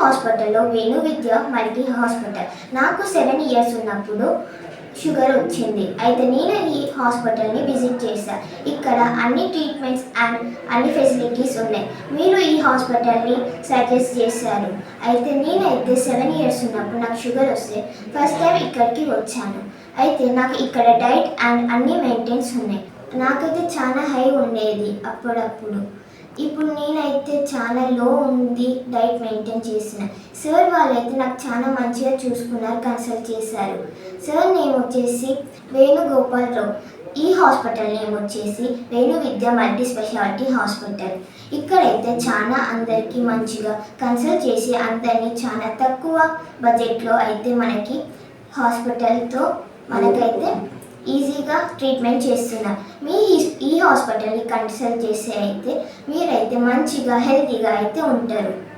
హాస్పిటల్లో Venu Vidya multi hospital. నాకు seven years ఉన్నప్పుడు షుగర్ వచ్చింది. అయితే నేను ఈ హాస్పిటల్ని విజిట్ చేశాను ఇక్కడ అన్ని ట్రీట్మెంట్స్ అండ్ అన్ని ఫెసిలిటీస్ ఉన్నాయి. మీరు ఈ హాస్పిటల్ని సజెస్ట్ చేశారు. అయితే నేనైతే సెవెన్ ఇయర్స్ ఉన్నప్పుడు నాకు షుగర్ వస్తే ఫస్ట్ టైం ఇక్కడికి వచ్చాను. అయితే నాకు ఇక్కడ డైట్ అండ్ అన్ని మెయింటైన్స్ ఉన్నాయి. నాకైతే చాలా హై ఉండేది అప్పుడప్పుడు. ఇప్పుడు నేనైతే చాలా లో ఉంది డైట్ మెయింటైన్ చేసిన. సార్ వాళ్ళైతే నాకు చాలా మంచిగా చూసుకున్నారు కన్సల్ట్ చేశారు. సార్ నేమ్ వచ్చేసి వేణుగోపాలరావు ఈ హాస్పిటల్ నేమ్ వచ్చేసి Venu Vidya multi speciality hospital. ఇక్కడైతే చాలా అందరికీ మంచిగా కన్సల్ట్ చేసి అందరినీ చాలా తక్కువ బడ్జెట్లో అయితే మనకి హాస్పిటల్తో మనకైతే ఈజీగా ట్రీట్మెంట్ చేస్తున్నారు మీ ఈ- హాస్పిటల్ని కన్సల్ట్ చేసే అయితే మీరైతే మంచిగా హెల్తీగా అయితే ఉంటారు.